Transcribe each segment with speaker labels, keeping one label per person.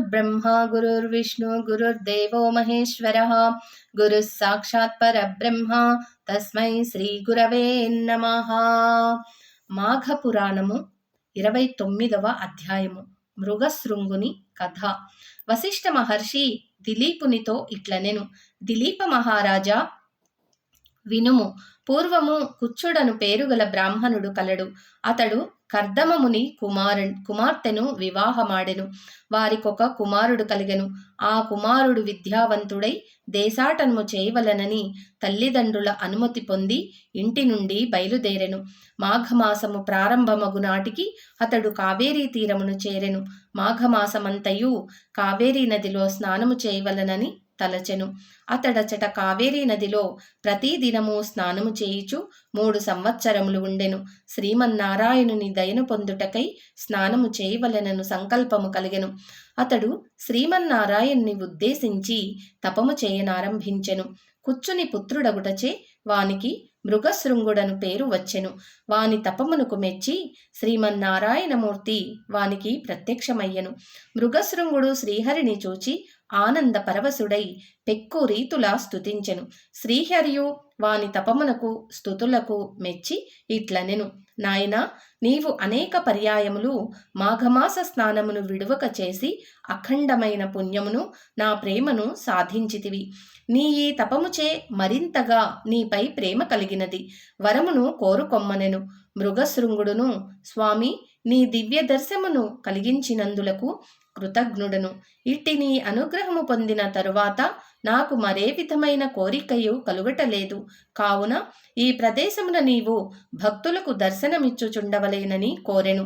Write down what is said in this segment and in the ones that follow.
Speaker 1: गुरुर्ब्रह्मा गुरुर्विष्णु गुरुर्देवो महेश्वरः गुरुः साक्षात् పరబ్రహ్మ తస్మై శ్రీ గురవే నమ మాఘ పురాణము ఇరవై తొమ్మిదవ అధ్యాయము మృగశృంగుని కథ వశిష్ఠ మహర్షి దిలీపునితో ఇట్లనెను దిలీప మహారాజా వినుము పూర్వము కుచ్చుడను పేరుగల బ్రాహ్మణుడు కలడు అతడు కర్దమముని కుమారు కుమార్తెను వివాహమాడెను. వారికొక కుమారుడు కలిగెను. ఆ కుమారుడు విద్యావంతుడై దేశాటన్ము చేయవలనని తల్లిదండ్రుల అనుమతి పొంది ఇంటి నుండి బయలుదేరెను. మాఘమాసము ప్రారంభమగు నాటికి అతడు కావేరీ తీరమును చేరెను. మాఘమాసమంతయు కావేరీ నదిలో స్నానము చేయవలనని తలచెను. అతడచట కావేరీ నదిలో ప్రతిదినము స్నానము చేయుచు మూడు సంవత్సరములు ఉండెను. శ్రీమన్నారాయణుని దయను పొందుటకై స్నానము చేయవలెనను సంకల్పము కలిగెను. అతడు శ్రీమన్నారాయణ్ణి ఉద్దేశించి తపము చేయనారంభించెను. కుచ్చుని పుత్రుడగుటచే వానికి మృగశృంగుడను పేరు వచ్చెను. వాని తపమునకు మెచ్చి శ్రీమన్నారాయణమూర్తి వానికి ప్రత్యక్షమయ్యను. మృగశృంగుడు శ్రీహరిని చూచి ఆనంద పరవశుడై పెక్కు రీతులా స్తుతించెను. శ్రీహరియు వాని తపమునకు స్థుతులకు మెచ్చి ఇట్లనెను. నాయనా నీవు అనేక పర్యాయములు మాఘమాస స్నానమును విడువక చేసి అఖండమైన పుణ్యమును నా ప్రేమను సాధించితివి. నీ ఈ తపముచే మరింతగా నీపై ప్రేమ కలిగినది. వరమును కోరుకొమ్మనెను. మృగశృంగుడును స్వామి నీ దివ్య దర్శమును కలిగించినందులకు కృతజ్ఞుడను. ఇట్టి నీ అనుగ్రహము పొందిన తరువాత నాకు మరే విధమైన కోరికయు కలుగటలేదు. కావున ఈ ప్రదేశమున నీవు భక్తులకు దర్శనమిచ్చుచుండవలేనని కోరెను.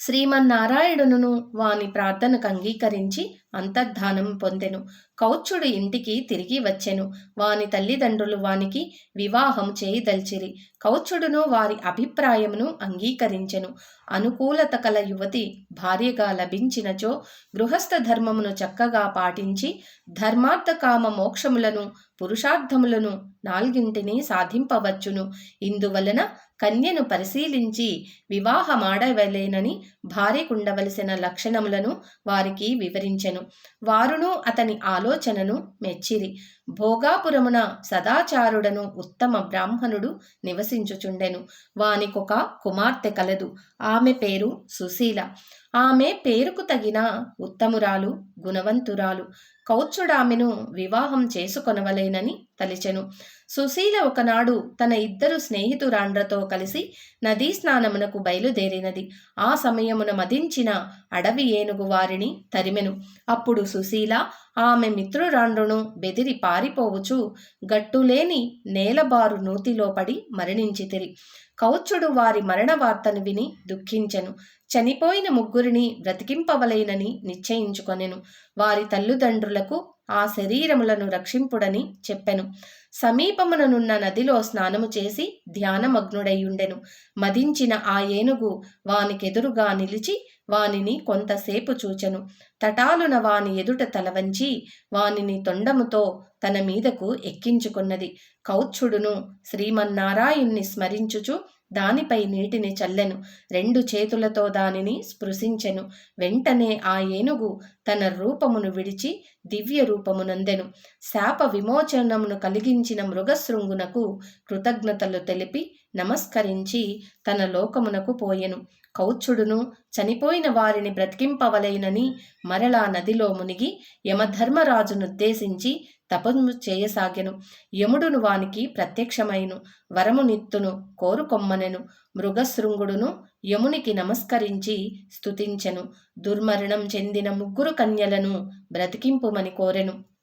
Speaker 1: శ్రీమన్నారాయణును వాని ప్రార్థనకు అంగీకరించి అంతర్ధానం పొందెను. కౌచుడు ఇంటికి తిరిగి వచ్చెను. వాని తల్లిదండ్రులు వానికి వివాహం చేయదల్చిరి. కౌచుడును వారి అభిప్రాయమును అంగీకరించెను. అనుకూలత కల యువతి భార్యగా లభించినచో గృహస్థ ధర్మమును చక్కగా పాటించి ధర్మార్థకామ మోక్షములను పురుషార్థములను నాలుగింటిని సాధింపవచ్చును. ఇందువలన కన్యను పరిశీలించి వివాహమాడవలేనని భార్యకుండవలసిన లక్షణములను వారికి వివరించెను. వారును అతని ఆలోచనను మెచ్చిరి. భోగాపురమున సదాచారుడను ఉత్తమ బ్రాహ్మణుడు నివసించుచుండెను. వానికొక కుమార్తె కలదు. ఆమె పేరు సుశీల. ఆమె పేరుకు తగిన ఉత్తమురాలు గుణవంతురాలు. కౌచ్చుడామెను వివాహం చేసుకొనవలేనని తలిచెను. సుశీల ఒకనాడు తన ఇద్దరు స్నేహితురాండ్రతో కలిసి నదీ స్నానమునకు బయలుదేరినది. ఆ సమయమున మదించిన అడవి ఏనుగు వారిని తరిమెను. అప్పుడు సుశీల ఆమె మిత్రురాండ్రును బెదిరి పారిపోవుచు గట్టులేని నేలబారు నూతిలో పడి మరణించితిరి. కౌచుడు వారి మరణ వార్తను విని దుఃఖించెను. చనిపోయిన ముగ్గురిని బ్రతికింపవలేనని నిశ్చయించుకొనెను. వారి తల్లిదండ్రులకు ఆ శరీరములను రక్షింపుడని చెప్పెను. సమీపముననున్న నదిలో స్నానము చేసి ధ్యానమగ్నుడయ్యుండెను మదించిన ఆ ఏనుగు వానికెదురుగా నిలిచి వానిని కొంతసేపు చూచెను. తటాలున వాని ఎదుట తలవంచి వానిని తొండముతో తన మీదకు ఎక్కించుకున్నది. కౌచ్చుడును శ్రీమన్నారాయుణ్ణి స్మరించుచు దానిపై నీటిని చల్లెను రెండు చేతులతో దానిని స్పృశించెను. వెంటనే ఆ ఏనుగు తన రూపమును విడిచి దివ్య రూపమునందెను. శాప విమోచనమును కలిగించిన మృగశృంగునకు కృతజ్ఞతలు తెలిపి నమస్కరించి తన లోకమునకు పోయెను. కౌచుడును చనిపోయిన వారిని బ్రతికింపవలైనని మరలా నదిలో మునిగి యమధర్మరాజునుద్దేశించి తపము చేయసాగెను. యముడును వానికి ప్రత్యక్షమైను. వరమునిత్తును కోరుకొమ్మనెను. మృగశృంగుడును యమునికి నమస్కరించి స్తుతించెను. దుర్మరణం చెందిన ముగ్గురు కన్యలను బ్రతికింపుమని కోరెను.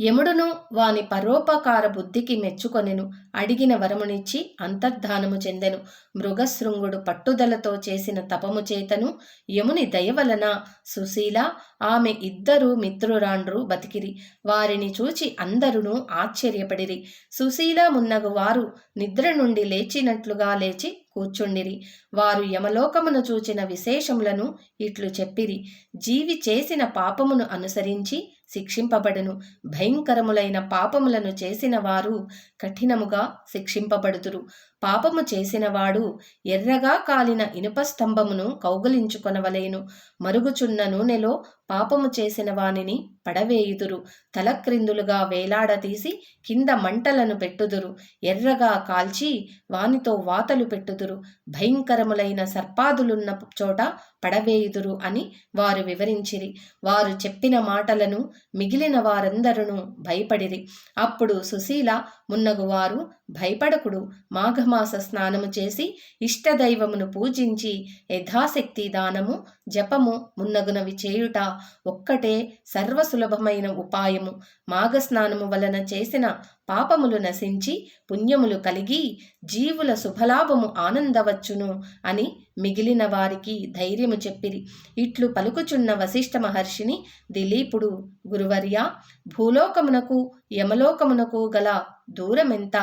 Speaker 1: యముడును వాని పరోపకార బుద్ధికి మెచ్చుకొనెను. అడిగిన వరమునిచ్చి అంతర్ధానము చెందెను. మృగశృంగుడు పట్టుదలతో చేసిన తపము చేతను యముని దయవలన సుశీల ఆమె ఇద్దరు మిత్రురాండ్రు బతికిరి. వారిని చూచి అందరును ఆశ్చర్యపడిరి. సుశీల మున్నగు వారు నిద్ర నుండి లేచినట్లుగా లేచి కూర్చుండిరి. వారు యమలోకమును చూచిన విశేషములను ఇట్లు చెప్పిరి. జీవి చేసిన పాపమును అనుసరించి శిక్షింపబడును. భయంకరములైన పాపములను చేసిన వారు కఠినముగా శిక్షింపబడుతురు. పాపము చేసినవాడు ఎర్రగా కాలిన ఇనుప స్తంభమును కౌగలించుకొనవలేను. మరుగుచున్న నూనెలో పాపము చేసిన వానిని పడవేయుదురు. తలక్రిందులుగా వేలాడతీసి కింద మంటలను పెట్టుదురు. ఎర్రగా కాల్చి వానితో వాతలు పెట్టుదురు. భయంకరములైన సర్పాదులున్న చోట పడవేయుదురు అని వారు వివరించిరి. వారు చెప్పిన మాటలను మిగిలిన వారందరూ భయపడిరి. అప్పుడు సుశీల మున్నగు వారు భయపడకుడు. మాఘమాస స్నానము చేసి ఇష్టదైవమును పూజించి యథాశక్తి దానము జపము మున్నగునవి చేయుట ఒక్కటే సర్వసులభమైన ఉపాయము. మాఘస్నానము వలన చేసిన పాపములు నశించి పుణ్యములు కలిగి జీవుల శుభలాభము ఆనందవచ్చును అని మిగిలిన వారికి ధైర్యము చెప్పిరి. ఇట్లు పలుకుచున్న వశిష్ఠ మహర్షిని దిలీపుడు గురువర్య భూలోకమునకు యమలోకమునకు గల దూరమెంత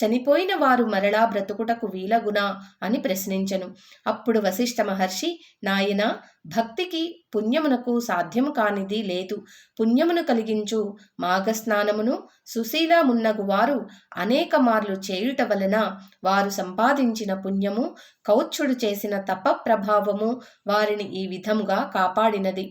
Speaker 1: చనిపోయిన వారు మరలా బ్రతుకుటకు వీలగునా అని ప్రశ్నించను. అప్పుడు వశిష్ఠ మహర్షి నాయన భక్తికి పుణ్యమునకు సాధ్యము కానిది లేదు. పుణ్యమును కలిగించు మాఘస్నానమును సుశీలమున్నగు వారు అనేక మార్లు చేయుట వలన వారు సంపాదించిన పుణ్యము కౌచ్చుడు చేసిన తప ప్రభావము వారిని ఈ విధముగా కాపాడినది.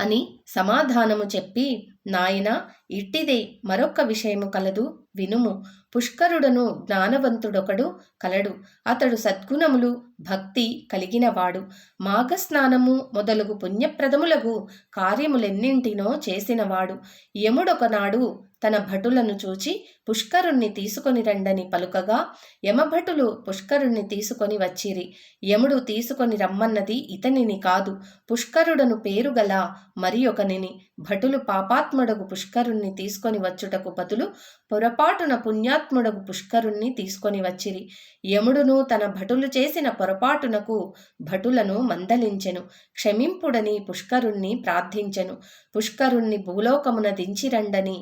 Speaker 1: అని సమాధానము చెప్పి నాయన ఇట్టిదే మరొక్క విషయము కలదు వినుము. పుష్కరుడను జ్ఞానవంతుడొకడు కలడు. అతడు సద్గుణములు భక్తి కలిగినవాడు. మాఘస్నానము మొదలగు పుణ్యప్రదములగు కార్యములెన్నింటినో చేసినవాడు. యముడొకనాడు తన భటులను చూచి పుష్కరుణ్ణి తీసుకొని రండని పలుకగా యమభటులు పుష్కరుణ్ణి తీసుకొని వచ్చిరి. యముడు తీసుకొని రమ్మన్నది ఇతనిని కాదు పుష్కరుడను పేరుగల మరి ఒకనిని. భటులు పాపాత్ముడగు పుష్కరుణ్ణి తీసుకొని వచ్చుటకు బదులు పొరపాటున పుణ్యాత్ముడగు పుష్కరుణ్ణి తీసుకొని వచ్చిరి. యముడును తన భటులు చేసిన పొరపాటునకు భటులను మందలించెను క్షమింపుడని పుష్కరుణ్ణి ప్రార్థించెను. పుష్కరుణ్ణి భూలోకమున దించిరండని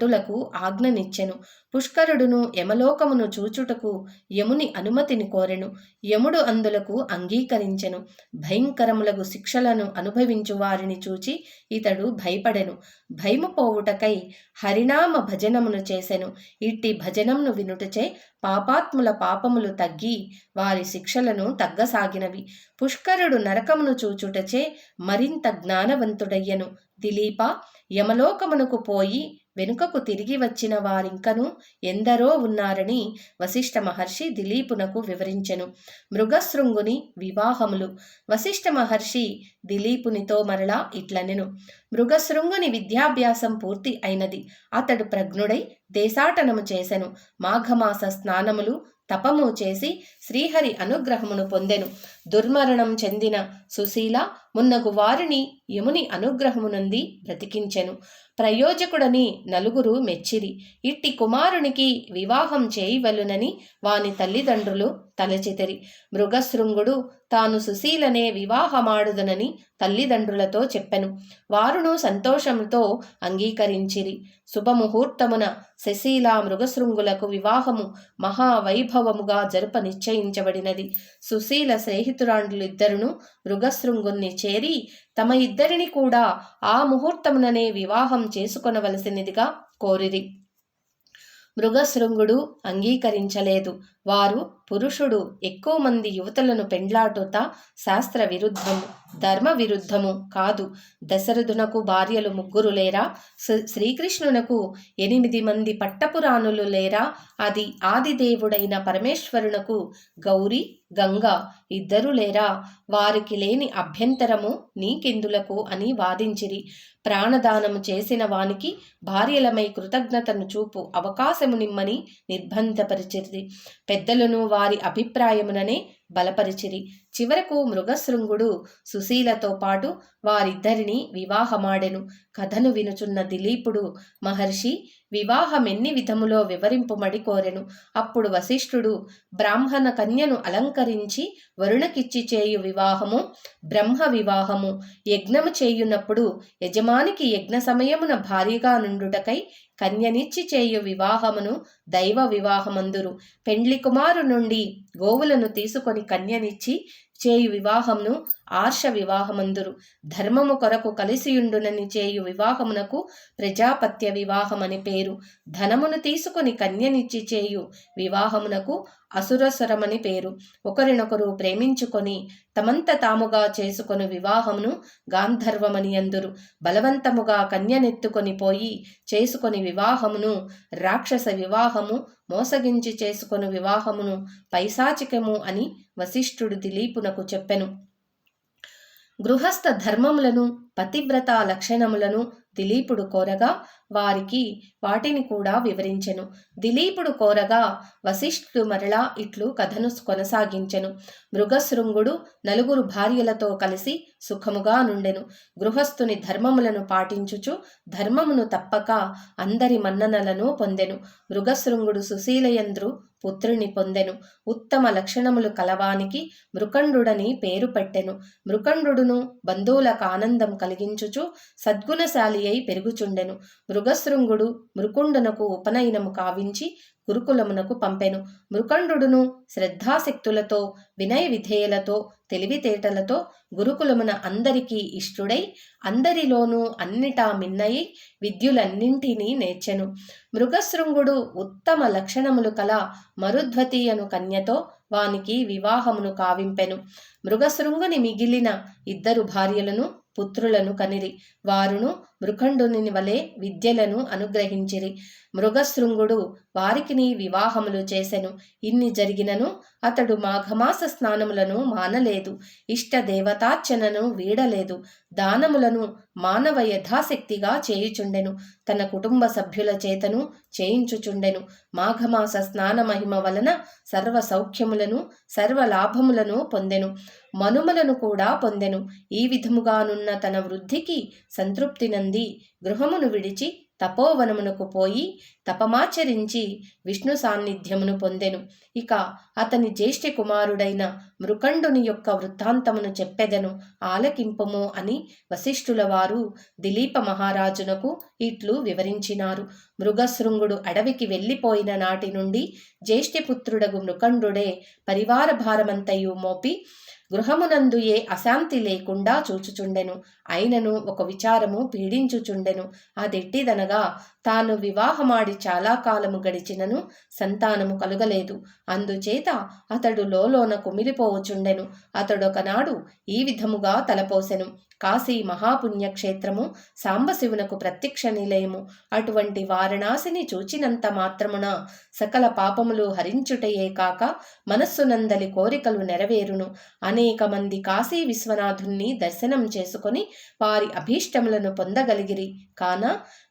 Speaker 1: భటులకు ఆజ్ఞనిచ్చెను. పుష్కరుడును యమలోకమును చూచుటకు యముని అనుమతిని కోరెను. యముడు అందులకు అంగీకరించెను. భయంకరములకు శిక్షలను అనుభవించు వారిని చూచి ఇతడు భయపడెను. భయము పోవుటకై హరినామ భజనమును చేసెను. ఇట్టి భజనమును వినుటచే పాపాత్ముల పాపములు తగ్గి వారి శిక్షలను తగ్గసాగినవి. పుష్కరుడు నరకమును చూచుటచే మరింత జ్ఞానవంతుడయ్యను. దిలీప యమలోకమునకు పోయి వెనుకకు తిరిగి వచ్చిన వారింకను ఎందరో ఉన్నారని వశిష్ఠ మహర్షి దిలీపునకు వివరించెను. మృగశృంగుని వివాహములు. వశిష్ఠ మహర్షి దిలీపునితో మరలా ఇట్లనెను. మృగశృంగుని విద్యాభ్యాసం పూర్తి అయినది. అతడు ప్రజ్ఞుడై దేశాటనము చేసెను. మాఘమాస స్నానములు తపము చేసి శ్రీహరి అనుగ్రహమును పొందెను. దుర్మరణం చెందిన సుశీల మున్నగు వారిని యముని అనుగ్రహమునంది బ్రతికించెను. ప్రయోజకుడని నలుగురు మెచ్చిరి. ఇట్టి కుమారునికి వివాహం చేయవలునని వాని తల్లిదండ్రులు తలచితరి. మృగశృంగుడు తాను సుశీలనే వివాహమాడుదనని తల్లిదండ్రులతో చెప్పెను. వారును సంతోషంతో అంగీకరించిరి. శుభముహూర్తమున శశీల మృగశృంగులకు వివాహము మహావైభవముగా జరుప నిశ్చయించబడినది. సుశీల స్నేహితురాండ్రులిద్దరును మృగశృంగుణ్ణి చేరి తమ ఇద్దరిని కూడా ఆ ముహూర్తముననే వివాహం చేసుకొనవలసినదిగా కోరిరి. మృగశృంగుడు అంగీకరించలేదు. వారు పురుషుడు ఎక్కువ మంది యువతలను పెండ్లాటుత శాస్త్ర విరుద్ధము ధర్మ విరుద్ధము కాదు. దశరథునకు భార్యలు ముగ్గురు లేరా? శ్రీకృష్ణునకు ఎనిమిది మంది పట్టపురాణులు లేరా? అది ఆదిదేవుడైన పరమేశ్వరునకు గౌరీ గంగ ఇద్దరు లేరా? వారికి లేని అభ్యంతరము నీకెందులకు అని వాదించిరి. ప్రాణదానము చేసిన వానికి భార్యలమై కృతజ్ఞతను చూపు అవకాశము నిమ్మని నిర్బంధపరిచిరి. పెద్దలను వారి అభిప్రాయముననే బలపరిచిరి. చివరకు మృగశృంగుడు సుశీలతో పాటు వారిద్దరిని వివాహమాడెను. కథను వినుచున్న దిలీపుడు మహర్షి వివాహమెన్ని విధములో వివరింపుమడి కోరెను. అప్పుడు వశిష్ఠుడు బ్రాహ్మణ కన్యను అలంకరించి వరుణకిచ్చి చేయు వివాహము బ్రహ్మ వివాహము యజ్ఞము చేయునప్పుడు యజమానికి యజ్ఞ సమయమున భారీగా నుండుటకై కన్యనిచ్చి చేయు వివాహమును దైవ వివాహమందురు. పెండ్లి కుమారు నుండి గోవులను తీసుకొని కన్యనిచ్చి చేయు వివాహమును ఆర్ష వివాహమందురు. ధర్మము కొరకు కలిసియుండునని చేయు వివాహమునకు ప్రజాపత్య వివాహమని పేరు. ధనమును తీసుకొని కన్యనిచ్చి చేయు వివాహమునకు అసురసురమని పేరు. ఒకరినొకరు ప్రేమించుకొని తమంత తాముగా చేసుకొని వివాహమును గాంధర్వమని అందురు. బలవంతముగా కన్యనెత్తుకొని పోయి చేసుకొని వివాహమును రాక్షస వివాహము మోసగించి చేసుకొని వివాహమును పైశాచికము అని వశిష్ఠుడు దిలీపునకు చెప్పెను. గృహస్థ ధర్మములను పతివ్రత లక్షణములను దిలీపుడు కోరగా వారికి వాటిని కూడా వివరించెను. దిలీపుడు కోరగా వశిష్ఠుడు మరలా ఇట్లు కథను కొనసాగించెను. మృగశృంగుడు నలుగురు భార్యలతో కలిసి సుఖముగా నుండెను. గృహస్థుని ధర్మములను పాటించుచు ధర్మమును తప్పక అందరి మన్ననలను పొందెను. మృగశృంగుడు సుశీలయంద్రు పుత్రుని పొందెను. ఉత్తమ లక్షణములు కలవానికి మృకండుడని పేరు పెట్టెను. మృకండుడును బంధువులకు ఆనందం కలిగించుచు సద్గుణశాలి అయి పెరుగుచుండెను. మృగశృంగుడు మృకుండునకు ఉపనయనము కావించి గురుకులమునకు పంపెను. మృకండుడును శ్రద్ధాశక్తులతో వినయ విధేయులతో తెలివితేటలతో గురుకులమున అందరికీ ఇష్టుడై అందరిలోనూ అన్నిటా మిన్నయి విద్యులన్నింటినీ నేర్చెను. మృగశృంగుడు ఉత్తమ లక్షణములు కల మరుధ్వతి అను కన్యతో వానికి వివాహమును కావింపెను. మృగశృంగుని మిగిలిన ఇద్దరు భార్యలను పుత్రులను కనిరి. వారును మృఖండుని వలె విద్యలను అనుగ్రహించిరి. మృగశృంగుడు వారికిని వివాహములు చేసెను. ఇన్ని జరిగినను అతడు మాఘమాస స్నానములను మానలేదు. ఇష్ట దేవతార్చనను వీడలేదు. దానములను మానవ యథాశక్తిగా చేయుచుండెను. తన కుటుంబ సభ్యుల చేతను చేయించుచుండెను. మాఘమాస స్నాన మహిమ వలన సర్వ సౌఖ్యములను సర్వ లాభములను పొందెను. మనుమలను కూడా పొందెను. ఈ విధముగానున్న తన వృద్ధికి సంతృప్తి ఉంది గృహమును విడిచి తపోవనమునకు పోయి తపమాచరించి విష్ణు సాన్నిధ్యమును పొందెను. ఇక అతని జ్యేష్ఠ కుమారుడైన మృకండుని యొక్క వృత్తాంతమును చెప్పెదను. ఆలకింపము అని వశిష్ఠుల వారు దిలీప మహారాజునకు ఇట్లు వివరించినారు. మృగశృంగుడు అడవికి వెళ్ళిపోయిన నాటి నుండి జ్యేష్ఠపుత్రుడగు మృకండుడే పరివార భారమంతయు మోపి గృహమునందు ఏ అశాంతి లేకుండా చూచుచుండెను. అయినను ఒక విచారము పీడించుచుండెను. అదెట్టిదనగా తాను వివాహమాడి చాలా కాలము గడిచినను సంతానము కలుగలేదు. అందుచేత అతడు లోలోన కుమిలిపోవచుండెను అతడొకనాడు ఈ విధముగా తలపోసెను. కాశీ మహాపుణ్యక్షేత్రము సాంబశివునకు ప్రత్యక్ష నిలయము అటువంటి వారణాసిని చూచినంత మాత్రమున సకల పాపములు హరించుటయే కాక మనస్సునందలి కోరికలు నెరవేరును. అనేక మంది కాశీ విశ్వనాథుణ్ణి దర్శనం చేసుకొని వారి అభీష్టములను పొందగలిగిరి. కాన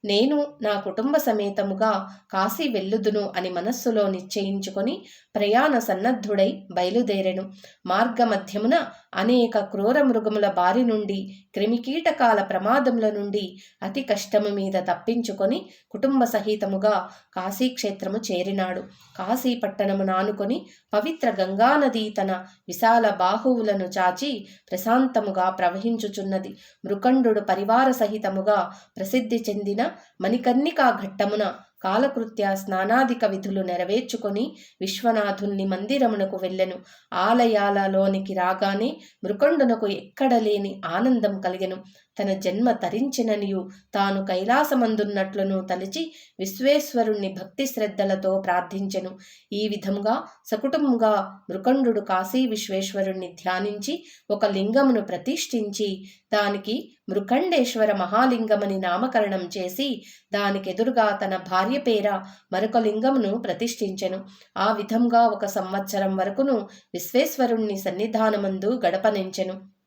Speaker 1: నేను నా కుటుంబ సమేతముగా కాశీ వెళ్ళుదును అని మనస్సులో నిశ్చయించుకొని ప్రయాణ సన్నద్ధుడై బయలుదేరెను. మార్గమధ్యమున అనేక క్రూర మృగముల బారి నుండి క్రిమికీటకాల ప్రమాదముల నుండి అతి కష్టము మీద తప్పించుకొని కుటుంబ సహితముగా కాశీక్షేత్రము చేరినాడు. కాశీ పట్టణము నానుకొని పవిత్ర గంగానది తన విశాల బాహువులను చాచి ప్రశాంతముగా ప్రవహించుచున్నది. మృకండు పరివార సహితముగా ప్రసిద్ధి చెందిన మణికర్ణికా ఘట్టమున కాలకృత్య స్నానాధిక విధులు నెరవేర్చుకొని విశ్వనాథుణ్ణి మందిరమునకు వెళ్ళెను. ఆలయాలలోనికి రాగానే మృకండునకు ఎక్కడ లేని ఆనందం కలిగెను. తన జన్మ తరించిననియు. తాను కైలాసమందున్నట్లును తలిచి విశ్వేశ్వరుణ్ణి భక్తి శ్రద్ధలతో ప్రార్థించెను. ఈ విధముగా సకుటుంబంగా మృకండు కాశీ విశ్వేశ్వరుణ్ణి ధ్యానించి ఒక లింగమును ప్రతిష్ఠించి దానికి మృఖండేశ్వర మహాలింగమని నామకరణం చేసి దానికెదురుగా తన భార్య పేర మరొక లింగమును ప్రతిష్ఠించెను. ఆ విధంగా ఒక సంవత్సరం వరకును విశ్వేశ్వరుణ్ణి సన్నిధానమందు గడపనించెను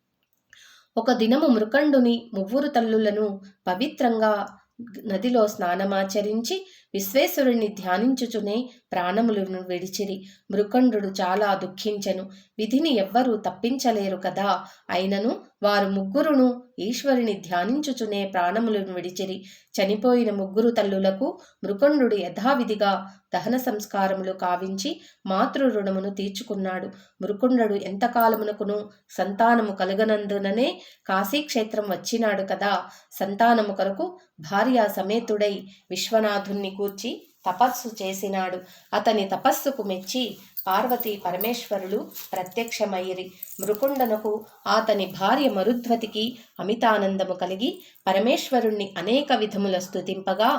Speaker 1: ఒక దినము మృకండుని మువ్వురు తల్లులను పవిత్రంగా నదిలో స్నానమాచరించి విశ్వేశ్వరుణ్ణి ధ్యానించుచునే ప్రాణములను విడిచిరి. మృకండు చాలా దుఃఖించెను. విధిని ఎవ్వరూ తప్పించలేరు కదా. అయినను వారు ముగ్గురును ఈశ్వరుని ధ్యానించుచునే ప్రాణములను విడిచిరి. చనిపోయిన ముగ్గురు తల్లులకు మృకండు యథావిధిగా దహన సంస్కారములు కావించి మాతృ రుణమును తీర్చుకున్నాడు. మృకుండడు ఎంతకాలమునకును సంతానము కలుగనందుననే కాశీక్షేత్రం వచ్చినాడు కదా. సంతానము కొరకు భార్య సమేతుడై విశ్వనాథుణ్ణి గూర్చి తపస్సు చేసినాడు. అతని తపస్సుకు మెచ్చి పార్వతీ పరమేశ్వరులు ప్రత్యక్షమయ్యిరి. మృకుండనకు అతని భార్య మరుధ్వతికి అమితానందము కలిగి పరమేశ్వరుణ్ణి అనేక విధముల స్థుతింపగా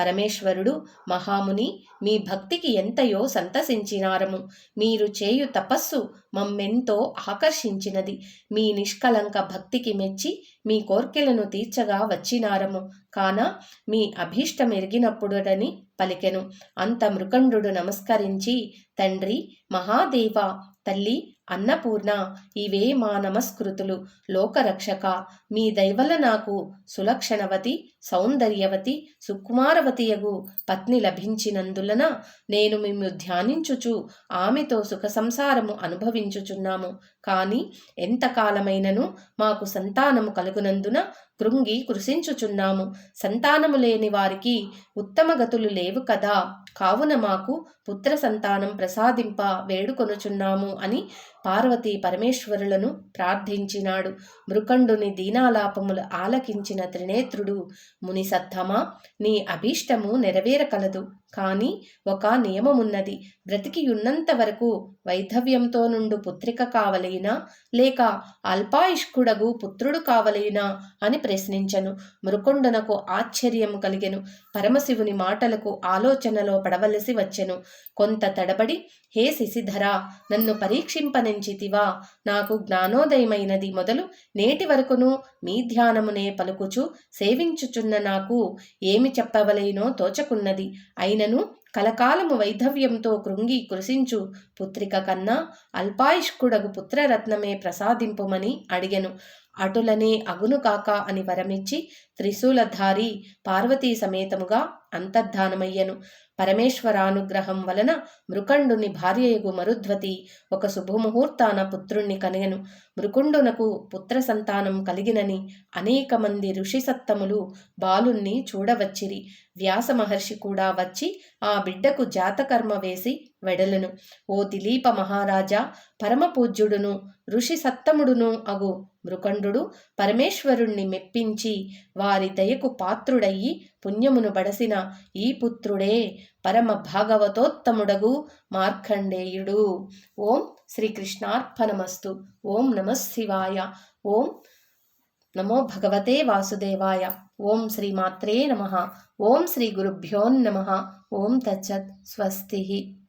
Speaker 1: పరమేశ్వరుడు మహాముని మీ భక్తికి ఎంతయో సంతసించినారము. మీరు చేయు తపస్సు మమ్మెంతో ఆకర్షించినది. మీ నిష్కలంక భక్తికి మెచ్చి మీ కోర్కెలను తీర్చగా వచ్చినారము. కాన మీ అభీష్టమెరిగినప్పుడని పలికెను. అంత మృకండు నమస్కరించి తండ్రి మహాదేవ తల్లి అన్నపూర్ణ ఇవే మా నమస్కృతులు. లోకరక్షక మీ దైవల నాకు సులక్షణవతి సౌందర్యవతి సుకుమారవతియగు పత్ని లభించినందులన నేను మిమ్ము ధ్యానించుచు ఆమెతో సుఖ సంసారము అనుభవించుచున్నాము. కాని ఎంతకాలమైనను మాకు సంతానము కలుగునందున కృంగి కృషించుచున్నాము సంతానము లేని వారికి ఉత్తమ గతులు లేవు కదా. కావున మాకు పుత్ర సంతానం ప్రసాదింప వేడుకొనుచున్నాము అని పార్వతీ పరమేశ్వరులను ప్రార్థించినాడు. మృకండుని దీనాలాపములు ఆలకించిన త్రినేత్రుడు ముని సత్తమా నీ అభీష్టము నెరవేరకలదు. కానీ ఒక నియమమున్నది. బ్రతికియున్నంత వరకు వైధవ్యంతో నుండు పుత్రిక కావలైనా లేక అల్పాయుష్కుడగు పుత్రుడు కావలైనా అని ప్రశ్నించను. మృకుండునకు ఆశ్చర్యము కలిగెను. పరమశివుని మాటలకు ఆలోచనలో పడవలసి వచ్చెను. కొంత తడబడి హే శిశిధర నన్ను పరీక్షింపనించితివా? నాకు జ్ఞానోదయమైనది మొదలు నేటి వరకును మీ ధ్యానమునే పలుకుచు సేవించుచున్న నాకు ఏమి చెప్పవలేనో తోచకున్నది. అయిన అయినను కలకాలము వైధవ్యంతో కృంగి కృషించు పుత్రిక కన్నా అల్పాయుష్కుడగు పుత్రరత్నమే ప్రసాదింపుమని అడిగెను. అటులనే అగును కాక అని వరమిచ్చి త్రిశూలధారి పార్వతీ సమేతముగా అంతర్ధానమయ్యను. పరమేశ్వరానుగ్రహం వలన మృకండుని భార్యయగు మరుధ్వతి ఒక శుభముహూర్తాన పుత్రుణ్ణి కనుగను మృకుండునకు పుత్ర సంతానం కలిగినని అనేక మంది ఋషి సత్తములు బాలుణ్ణి చూడవచ్చిరి. వ్యాస మహర్షి కూడా వచ్చి ఆ బిడ్డకు జాతకర్మ వేసి వెడలను. ఓ దిలీప మహారాజా పరమపూజ్యుడును ఋషి సత్తముడును అగు మృకండు పరమేశ్వరుణ్ణి మెప్పించి వారి దయకు పాత్రుడయ్యి పుణ్యమును బడసిన ఈ పుత్రుడే పరమ భాగవతోత్తముడగు మార్కండేయుడు. ఓం శ్రీకృష్ణార్పణమస్తు. ఓం నమ శివాయ. ఓం నమో భగవతే వాసుదేవాయ. ఓం శ్రీమాత్రే నమ. ఓం శ్రీ గురుభ్యోన్నమ ఓం తచ్చత్ స్వస్తి.